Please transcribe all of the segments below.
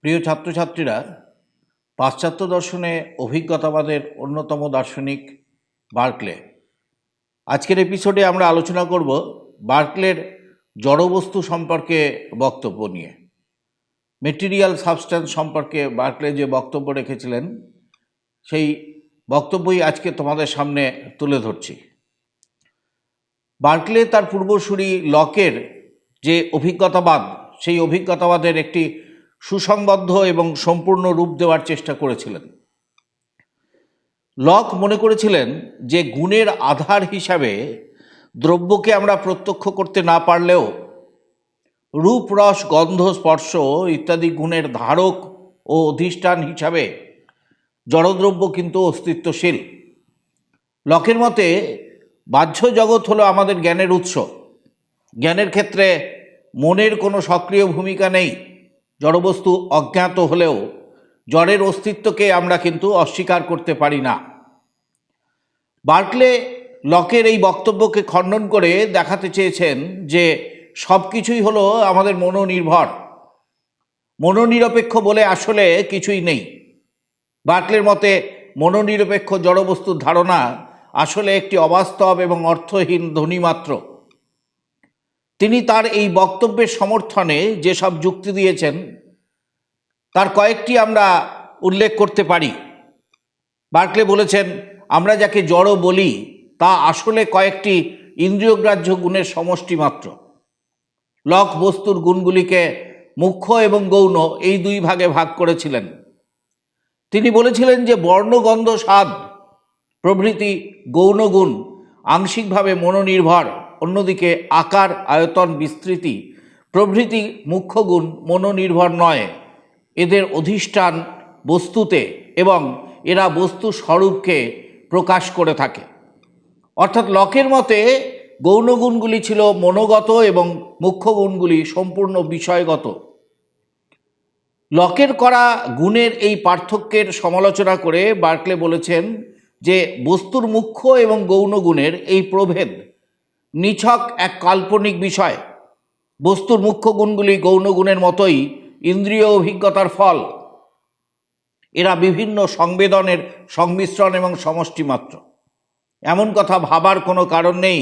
প্রিয় ছাত্রছাত্রীরা, পাশ্চাত্য দর্শনে অভিজ্ঞতাবাদের অন্যতম দার্শনিক বার্কলে। আজকের এপিসোডে আমরা আলোচনা করব বার্কলের জড়বস্তু সম্পর্কে বক্তব্য নিয়ে। মেটেরিয়াল সাবস্ট্যান্স সম্পর্কে বার্কলে যে বক্তব্য রেখেছিলেন, সেই বক্তব্যই আজকে তোমাদের সামনে তুলে ধরছি। বার্কলে তার পূর্বসূরি লকের যে অভিজ্ঞতাবাদ, সেই অভিজ্ঞতাবাদের একটি সুসংবদ্ধ এবং সম্পূর্ণ রূপ দেওয়ার চেষ্টা করেছিলেন। লক মনে করেছিলেন যে গুণের আধার হিসাবে দ্রব্যকে আমরা প্রত্যক্ষ করতে না পারলেও রূপ, রস, গন্ধ, স্পর্শ ইত্যাদি গুণের ধারক ও অধিষ্ঠান হিসাবে জড়দ্রব্য কিন্তু অস্তিত্বশীল। লকের মতে বাহ্য জগৎ হলো আমাদের জ্ঞানের উৎস। জ্ঞানের ক্ষেত্রে মনের কোনো সক্রিয় ভূমিকা নেই। জড়বস্তু অজ্ঞাত হলেও জড়ের অস্তিত্বকে আমরা কিন্তু অস্বীকার করতে পারি না। বার্কলে লকের এই বক্তব্যকে খণ্ডন করে দেখাতে চেয়েছেন যে সব কিছুই হলো আমাদের মনোনির্ভর। মনোনিরপেক্ষ বলে আসলে কিছুই নেই। বার্কলের মতে মনোনিরপেক্ষ জড়বস্তুর ধারণা আসলে একটি অবাস্তব এবং অর্থহীন ধ্বনি মাত্র। তিনি তার এই বক্তব্যের সমর্থনে যেসব যুক্তি দিয়েছেন, তার কয়েকটি আমরা উল্লেখ করতে পারি। বার্কলে বলেছেন, আমরা যাকে জড় বলি, তা আসলে কয়েকটি ইন্দ্রিয়গ্রাহ্য গুণের সমষ্টি মাত্র। লক বস্তুর গুণগুলিকে মুখ্য এবং গৌণ এই দুই ভাগে ভাগ করেছিলেন। তিনি বলেছিলেন যে বর্ণগন্ধ স্বাদ প্রভৃতি গৌণ গুণ আংশিকভাবে মনোনির্ভর, অন্যদিকে আকার, আয়তন, বিস্তৃতি প্রভৃতি মুখ্য গুণ মনোনির্ভর নয়। এদের অধিষ্ঠান বস্তুতে এবং এরা বস্তু স্বরূপকে প্রকাশ করে থাকে। অর্থাৎ লকের মতে গৌণগুণগুলি ছিল মনোগত এবং মুখ্য গুণগুলি সম্পূর্ণ বিষয়গত। লকের করা গুণের এই পার্থক্যের সমালোচনা করে বার্কলে বলেছেন যে বস্তুর মুখ্য এবং গৌণ গুণের এই প্রভেদ নিছক এক কাল্পনিক বিষয়। বস্তুর মুখ্য গুণগুলি গৌণ গুণের মতোই ইন্দ্রিয় অভিজ্ঞতার ফল। এরা বিভিন্ন সংবেদনের সংমিশ্রণ এবং সমষ্টি মাত্র। এমন কথা ভাবার কোনো কারণ নেই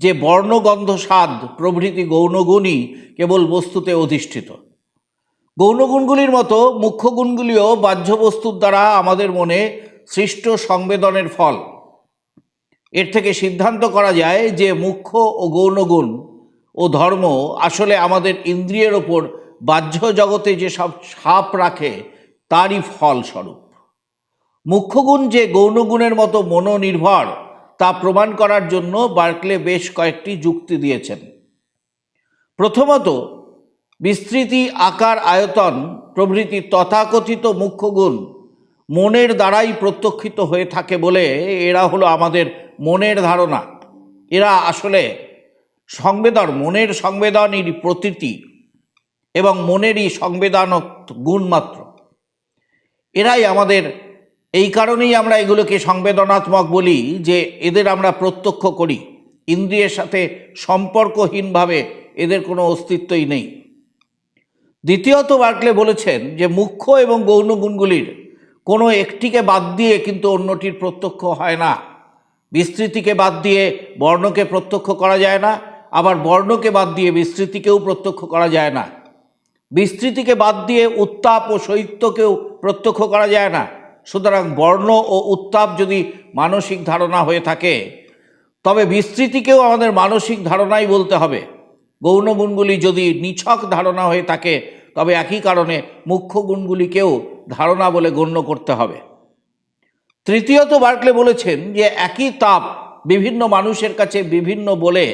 যে বর্ণগন্ধ স্বাদ প্রভৃতি গৌণগুণই কেবল বস্তুতে অধিষ্ঠিত। গৌণগুণগুলির মতো মুখ্য গুণগুলিও বাহ্য বস্তুর দ্বারা আমাদের মনে সৃষ্ট সংবেদনের ফল। এর থেকে সিদ্ধান্ত করা যায় যে মুখ্য ও গৌণগুণ ও ধর্ম আসলে আমাদের ইন্দ্রিয়ের ওপর বাহ্য জগতে যে সব ছাপ রাখে, তারই ফলস্বরূপ। মুখ্যগুণ যে গৌণগুণের মতো মনোনির্ভর, তা প্রমাণ করার জন্য বার্কলে বেশ কয়েকটি যুক্তি দিয়েছেন। প্রথমত, বিস্তৃতি আকার আয়তন প্রভৃতি তথাকথিত মুখ্যগুণ মনের দ্বারাই প্রত্যক্ষিত হয়ে থাকে বলে এরা হলো আমাদের মনের ধারণা। এরা আসলে সংবেদন, মনের সংবেদনেরই প্রতীতি এবং মনেরই সংবেদনক গুণমাত্র এরাই আমাদের, এই কারণেই আমরা এগুলোকে সংবেদনাত্মক বলি যে এদের আমরা প্রত্যক্ষ করি। ইন্দ্রিয়ের সাথে সম্পর্কহীনভাবে এদের কোনো অস্তিত্বই নেই। দ্বিতীয়ত বার্কলে বলেছেন যে মুখ্য এবং গৌণ গুণগুলির কোনো একটিকে বাদ দিয়ে কিন্তু অন্যটির প্রত্যক্ষ হয় না। বিস্তৃতিকে বাদ দিয়ে বর্ণকে প্রত্যক্ষ করা যায় না, আবার বর্ণকে বাদ দিয়ে বিস্তৃতিকেও প্রত্যক্ষ করা যায় না। বিস্তৃতিকে বাদ দিয়ে উত্তাপ ও শৈত্যকেও প্রত্যক্ষ করা যায় না। সুতরাং বর্ণ ও উত্তাপ যদি মানসিক ধারণা হয়ে থাকে, তবে বিস্তৃতিকেও আমাদের মানসিক ধারণাই বলতে হবে। গৌণ গুণগুলি যদি নিছক ধারণা হয়ে থাকে, তবে একই কারণে মুখ্য গুণগুলিকেও ধারণা বলে গণ্য করতে হবে। তৃতীয়ত বার্কলে বলেছেন যে একই তাপ বিভিন্ন মানুষের কাছে বিভিন্ন বলে,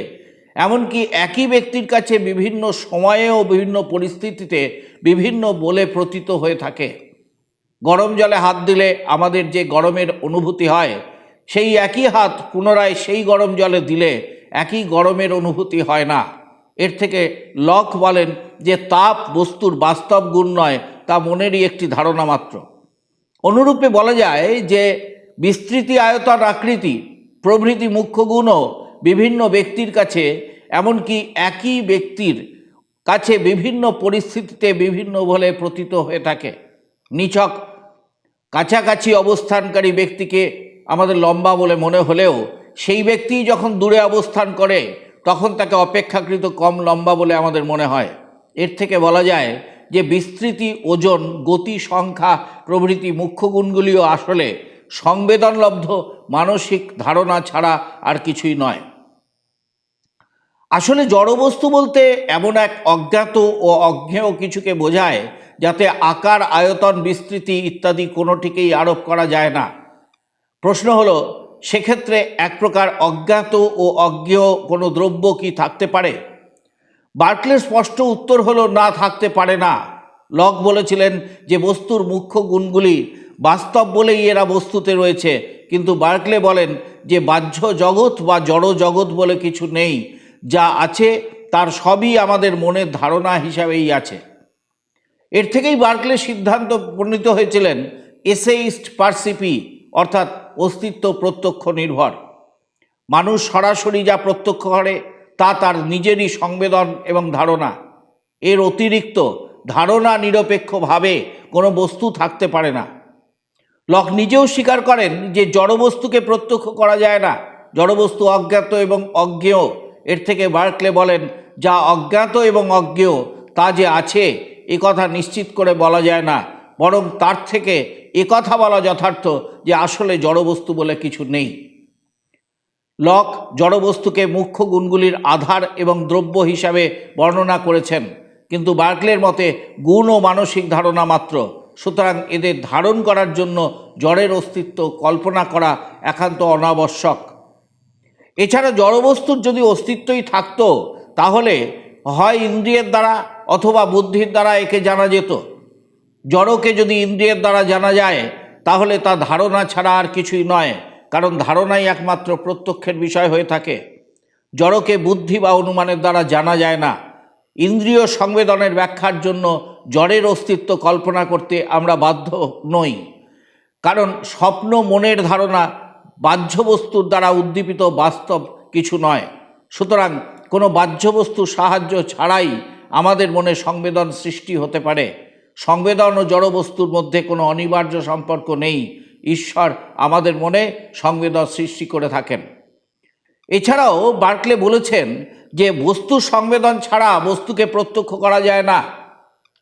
এমনকি একই ব্যক্তির কাছে বিভিন্ন সময়ে ও বিভিন্ন পরিস্থিতিতে বিভিন্ন বলে প্রতীত হয়ে থাকে। গরম জলে হাত দিলে আমাদের যে গরমের অনুভূতি হয়, সেই একই হাত পুনরায় সেই গরম জলে দিলে একই গরমের অনুভূতি হয় না। এর থেকে লক বলেন যে তাপ বস্তুর বাস্তব গুণ নয় তা মনেরই একটি ধারণা মাত্র। অনুরূপে বলা যায় যে, বিস্তৃতি আয়তন আকৃতি, প্রভৃতি মুখ্য গুণও বিভিন্ন ব্যক্তির কাছে, এমনকি একই ব্যক্তির কাছে বিভিন্ন পরিস্থিতিতে বিভিন্ন বলে প্রতীত হয়ে থাকে। নিছক, কাছাকাছি অবস্থানকারী ব্যক্তিকে আমাদের লম্বা বলে মনে হলেও, সেই ব্যক্তি যখন দূরে অবস্থান করে, তখন তাকে অপেক্ষাকৃত কম লম্বা বলে আমাদের মনে হয়। এর থেকে বলা যায় যে বিস্তৃতি, ওজন, গতি, সংখ্যা প্রভৃতি মুখ্য গুণগুলিও আসলে সংবেদনলব্ধ মানসিক ধারণা ছাড়া আর কিছুই নয়। আসলে জড়বস্তু বলতে এমন এক অজ্ঞাত ও অজ্ঞেয় কিছুকে বোঝায় যাতে আকার, আয়তন, বিস্তৃতি ইত্যাদি কোনোটিকেই আরোপ করা যায় না। প্রশ্ন হলো, সেক্ষেত্রে এক প্রকার অজ্ঞাত ও অজ্ঞেয় কোনো দ্রব্য কি থাকতে পারে? বার্কলের স্পষ্ট উত্তর হলো, না, থাকতে পারে না। লক বলেছিলেন যে, বস্তুর মুখ্য গুণগুলি বাস্তব বলেই এরা বস্তুতে রয়েছে। কিন্তু বার্কলে বলেন যে, বাহ্য জগৎ বা জড় জগৎ বলে কিছু নেই। যা আছে, তার সবই আমাদের মনের ধারণা হিসাবেই আছে। এর থেকেই বার্কলে সিদ্ধান্ত উপনীত হয়েছিলেন, এসেইস্ট পার্সিপি অর্থাৎ অস্তিত্ব প্রত্যক্ষ নির্ভর। মানুষ সরাসরি যা প্রত্যক্ষ করে তা তার নিজেরই সংবেদন এবং ধারণা। এর অতিরিক্ত ধারণা নিরপেক্ষভাবে কোনো বস্তু থাকতে পারে না। লক নিজেও স্বীকার করেন যে জড়বস্তুকে প্রত্যক্ষ করা যায় না। জড়বস্তু অজ্ঞাত এবং অজ্ঞেয়। এর থেকে বার্কলে বলেন, যা অজ্ঞাত এবং অজ্ঞেয়, তা যে আছে, এ কথা নিশ্চিত করে বলা যায় না। বরং তার থেকে কথা বলা যথার্থ যে আসলে জড়বস্তু বলে কিছু নেই। লক জড়বস্তুকে মুখ্য গুণগুলির আধার এবং দ্রব্য হিসাবে বর্ণনা করেছেন। কিন্তু বার্কলের মতে, গুণ ও মানসিক ধারণা মাত্র। সুতরাং এদের ধারণ করার জন্য জড়ের অস্তিত্ব কল্পনা করা একান্ত অনাবশ্যক। এছাড়া জড়বস্তুর যদি অস্তিত্বই থাকতো, তাহলে হয় ইন্দ্রিয়ের দ্বারা অথবা বুদ্ধির দ্বারা একে জানা যেত। জড়কে যদি ইন্দ্রিয়ের দ্বারা জানা যায়, তাহলে তা ধারণা ছাড়া আর কিছুই নয়। কারণ ধারণাই একমাত্র প্রত্যক্ষের বিষয় হয়ে থাকে। জড়কে বুদ্ধি বা অনুমানের দ্বারা জানা যায় না। ইন্দ্রিয় সংবেদনের ব্যাখ্যার জন্য জড়ের অস্তিত্ব কল্পনা করতে আমরা বাধ্য নই। কারণ স্বপ্ন, মনের ধারণা বাহ্য বস্তুর দ্বারা উদ্দীপিত বাস্তব কিছু নয়। সুতরাং কোনো বাহ্য বস্তুর সাহায্য ছাড়াই আমাদের মনে সংবেদন সৃষ্টি হতে পারে। সংবেদন ও জড়বস্তুর মধ্যে কোনো অনিবার্য সম্পর্ক নেই। ঈশ্বর আমাদের মনে সংবেদন সৃষ্টি করে থাকেন। এছাড়াও বার্কলে বলেছেন যে, বস্তু সংবেদন ছাড়া বস্তুকে প্রত্যক্ষ করা যায় না।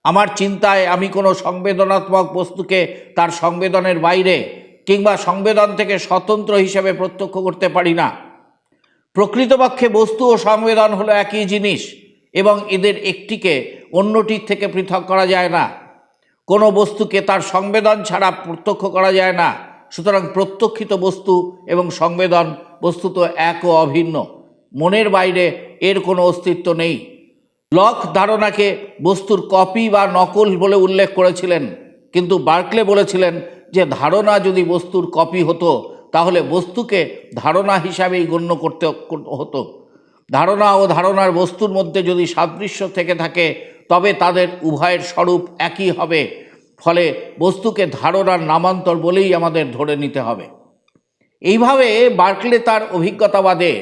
আমার চিন্তায় আমি কোনো সংবেদনাত্মক বস্তুকে তার সংবেদনের বাইরে কিংবা সংবেদন থেকে স্বতন্ত্র হিসেবে প্রত্যক্ষ করতে পারি না। প্রকৃতপক্ষে বস্তু ও সংবেদন হলো একই জিনিস এবং এদের একটিকে অন্যটির থেকে পৃথক করা যায় না। কোনো বস্তুকে তার সংবেদন ছাড়া প্রত্যক্ষ করা যায় না। সুতরাং প্রত্যক্ষিত বস্তু এবং সংবেদন বস্তু তো এক ও অভিন্ন। মনের বাইরে এর কোনো অস্তিত্ব নেই। লক ধারণাকে বস্তুর কপি বা নকল বলে উল্লেখ করেছিলেন। কিন্তু বার্কলে বলেছিলেন যে, ধারণা যদি বস্তুর কপি হতো, তাহলে বস্তুকে ধারণা হিসাবেই গণ্য করতে হতো। ধারণা ও ধারণার বস্তুর মধ্যে যদি সাদৃশ্য থেকে থাকে তবে তাদের উভয়ের স্বরূপ একই হবে। ফলে বস্তুকে ধারণার নামান্তর বলেই আমাদের ধরে নিতে হবে। এইভাবে বার্কলে তার অভিজ্ঞতাবাদে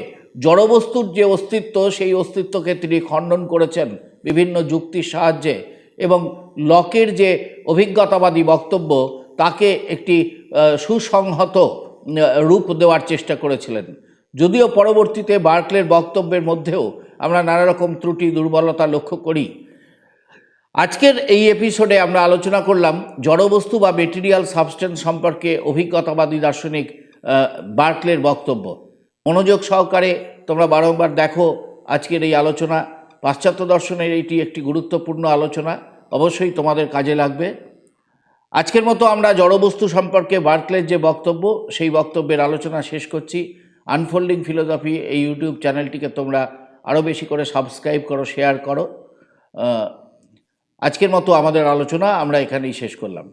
জড়বস্তুর যে অস্তিত্ব, সেই অস্তিত্বকে তিনি খণ্ডন করেছেন বিভিন্ন যুক্তির সাহায্যে এবং লকের যে অভিজ্ঞতাবাদী বক্তব্য, তাকে একটি সুসংহত রূপ দেওয়ার চেষ্টা করেছিলেন। যদিও পরবর্তীতে বার্কলের বক্তব্যের মধ্যেও আমরা নানা রকম ত্রুটি, দুর্বলতা লক্ষ্য করি আজকের এই এপিসোডে আমরা আলোচনা করলাম জড়বস্তু বা মেটেরিয়াল সাবস্টেন্স সম্পর্কে অভিজ্ঞতাবাদী দার্শনিক বার্কলের বক্তব্য। মনোযোগ সহকারে তোমরা বারংবার দেখো আজকের এই আলোচনা। পাশ্চাত্য দর্শনের এটি একটি গুরুত্বপূর্ণ আলোচনা, অবশ্যই তোমাদের কাজে লাগবে। আজকের মতো আমরা জড়বস্তু সম্পর্কে বার্কলের যে বক্তব্য, সেই বক্তব্যের আলোচনা শেষ করছি। আনফোল্ডিং ফিলোসফি এই ইউটিউব চ্যানেলটিকে তোমরা আরও বেশি করে সাবস্ক্রাইব করো শেয়ার করো। আজকের মতো আমাদের আলোচনা আমরা এখানেই শেষ করলাম।